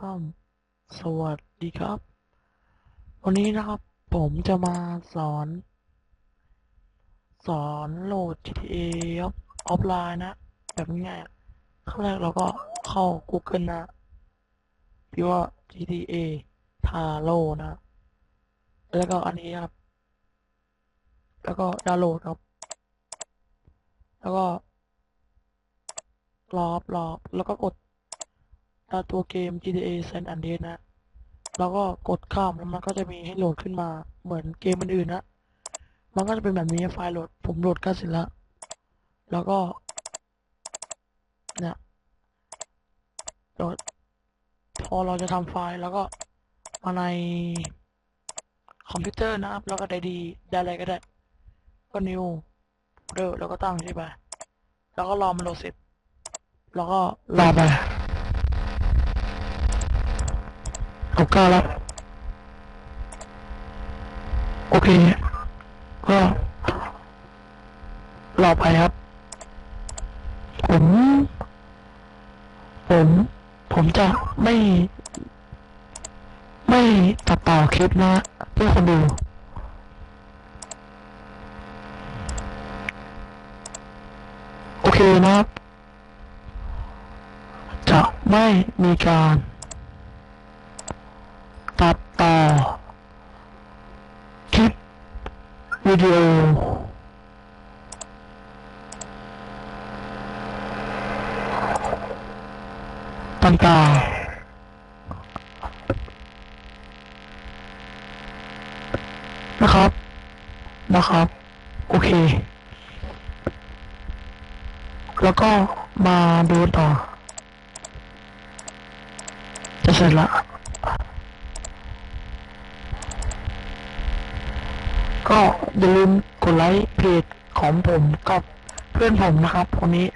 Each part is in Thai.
ซ้ำสวัสดีครับ วันนี้นะครับผมจะมาสอน สอนโหลด GTA ออฟไลน์นะ แบบง่ายขั้นแรกเราก็เข้า Google นะพิมพ์ว่า GTA Taro นะ แล้วก็อันนี้ครับ แล้วก็ดาวน์โหลดครับ แล้วก็รอครับรอแล้วก็กด ตัวเกม GTA San Andreas นะ แล้วก็กดข้ามแล้วมันก็จะมีให้โหลดขึ้นมาเหมือนเกมอื่นๆนะ มันก็จะเป็นแบบนี้ไฟล์โหลด ผมโหลดก็เสร็จแล้ว แล้วก็เนี่ยโหลด พอเราจะทำไฟล์แล้วก็มาในคอมพิวเตอร์นะครับ แล้วก็ได้ดีได้อะไรก็ได้ ก็ new folder แล้วก็ตั้งใช่ไหมแล้วก็รอมันโหลดเสร็จ แล้วก็รอไป เอาก้าแล้ว โอเค ก็รอไปครับ ผม ผม ผมจะไม่ ไม่ตัดต่อคลิปนะเพื่อคนดูโอเคนะครับ จะไม่มีการตัดต่อคลิป วิดีโอต่างๆนะครับ นะครับ โอเค แล้วก็มาดูต่อ จะเสร็จละ ก็อย่าลืมกดไลค์เพจของผมกับเพื่อนผมนะครับคนนี้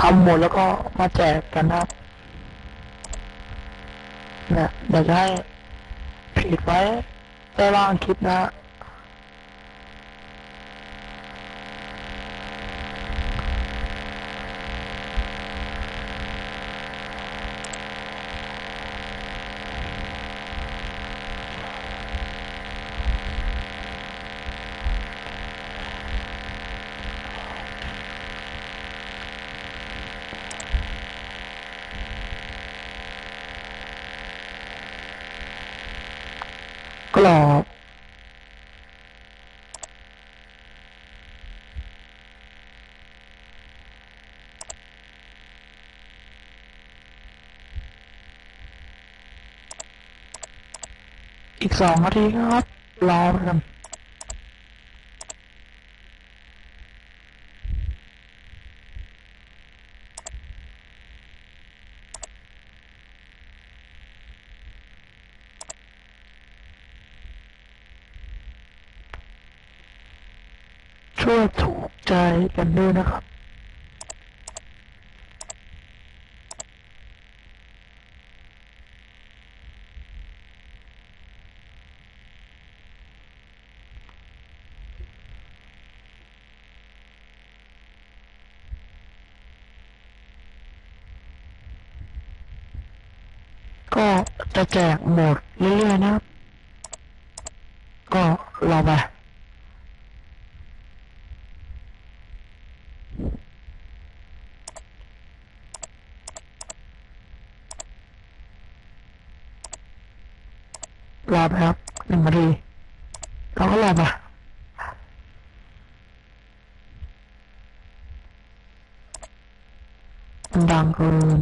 ทำหมดแล้วก็มาแจกกันนะครับเนี่ยเดี๋ยวจะให้เพจไว้ใต้ล่างคลิปนะกรอบ อีกสองนาทีครับ รอไปกันช่วยถูกใจกันด้วยนะครับ ก็จะแจกหมดเรื่อยๆนะครับ ก็รอไปรอไปครับหนึ่งนาทีเราก็รอไปดังเกิน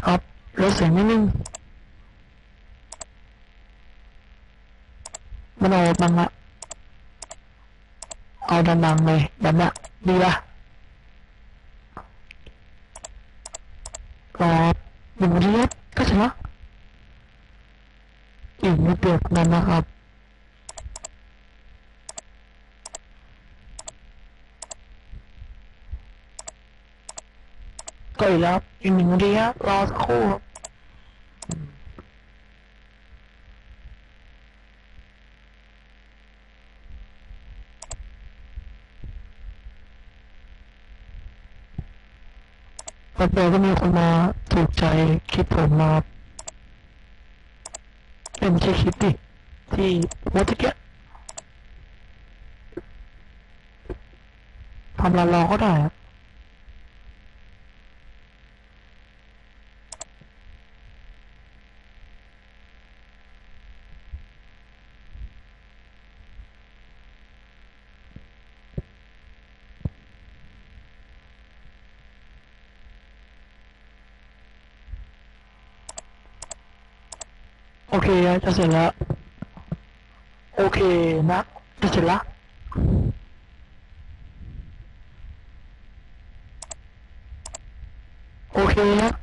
ลดครับลดเสียงนิดนึงมันเอาบังละเอาดังๆเลยแบบนี้ดีละรอหนึ่งนาทียบก็เสร็จแล้วอีกนิดเดียวเท่านั้นนะครับ ก็อีกแล้วอีกหนึ่งนาทีครับรอสักครู่ครับแป๊บเดียวก็มีคนมาถูกใจคลิปผมมาเอ้ยไม่ใช่คลิปดิที่โพสต์ตะเกียทำร้านรอก็ได้ครับ โอเคจะเสร็จแล้ว โอเคนะจะเสร็จแล้วโอเคครับ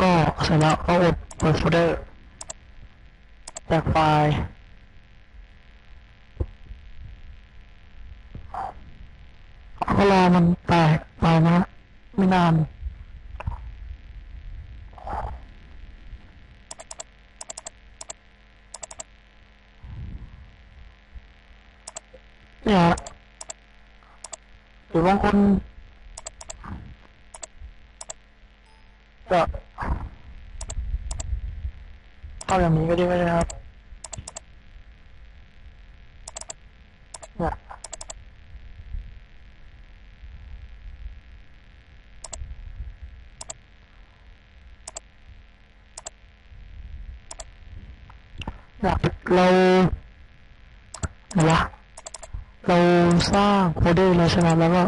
ก็เสร็จแล้วก็อดเปิดโฟลเดอร์แตกไฟล์ก็รอมันแตกไปนะไม่นาน เนี่ยหรือบางคนก็เข้าอย่างนี้ก็ได้ไหมนะครับเนี่ยเราไหนวะ เรา สร้างโฟลเดอร์เลยใช่ไหมแล้วก็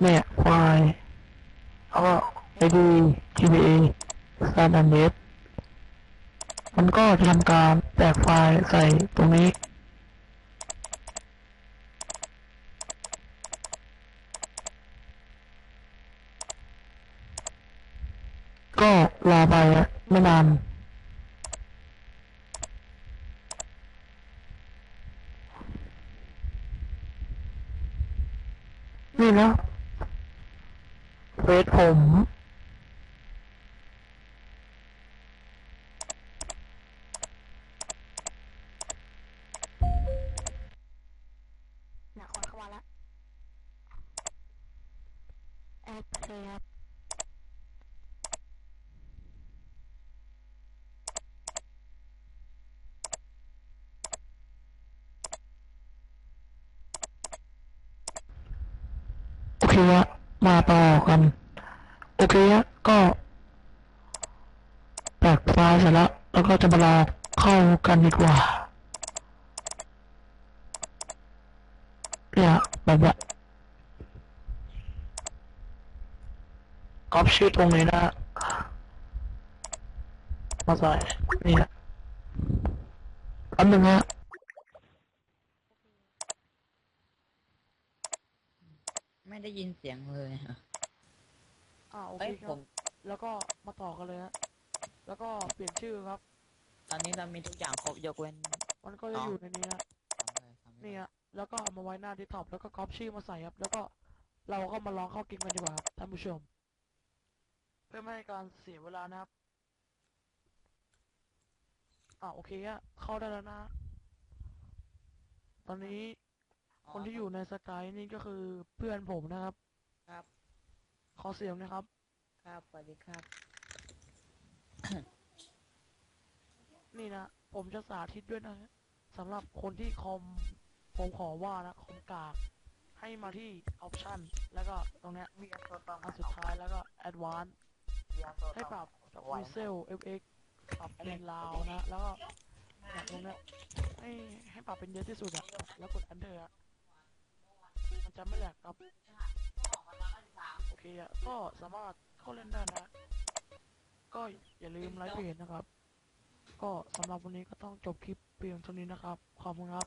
เนี่ยไฟล์แล้วก็ id gba standard มันก็จะทำการแตกไฟล์ใส่ตรงนี้ ก็รอไปอะไม่นานนะ เฟซผมหนักคนเข้ามาแล้วแอเพลย์ครับ โอเคฮะมาต่อกัน โอเคฮะก็แตกไฟล์เสร็จแล้วแล้วก็จะมาลองเข้ากันดีกว่าเนี่ยแบบเนี้ก๊อปชื่อตรงนี้นะมาใส่เนี่ยอันหนึ่งฮะไม่ได้ยินเสียงเลย อะอ่าโอเคเอ้ยคผรับม แล้วก็มาต่อกันเลยฮะแล้วก็เปลี่ยนชื่อครับ ตอนนี้เรามีทุกอย่างครบยกเว้นมันก็จะอ๋อออยู่ในนี้ฮะทำเลยทำเลยนี่ฮะแล้วก็เอามาไว้หน้าที่ท็อปแล้วก็ก๊อปชื่อมาใส่ครับ แล้วก็เราก็มาลองเข้าเกมกันดีกว่าครับท่านผู้ชม เพื่อไม่ให้การเสียเวลานะครับอ่าโอเคฮะเข้าได้แล้วนะ ตอนนี้คนที่อยู่ในสกายนี่ก็คือเพื่อนผมนะครับ ครับ ขอเสียงนะครับ ครับสวัสดีครับ นี่นะ ผมจะสาธิตด้วยนะสำหรับคนที่คอม ผมขอว่านะ คอมกาก ให้มาที่ option แล้วก็ตรงเนี้ยอันสุดท้ายแล้วก็ advanced ให้ปรับจาก Visual FX ปรับเป็นลาวนะ แล้วก็เนี่ยตรงเนี้ยให้ให้ปรับเป็นเยอะที่สุดอะแล้วกด enter อะมันจะไม่แหลกครับโอ เคอะก็สามารถเข้าเล่นได้นะ ก็อย่าลืมไลค์เพจนะครับ ก็สำหรับวันนี้ก็ต้องจบคลิปเพียงเท่านี้นะครับ ขอบคุณครับ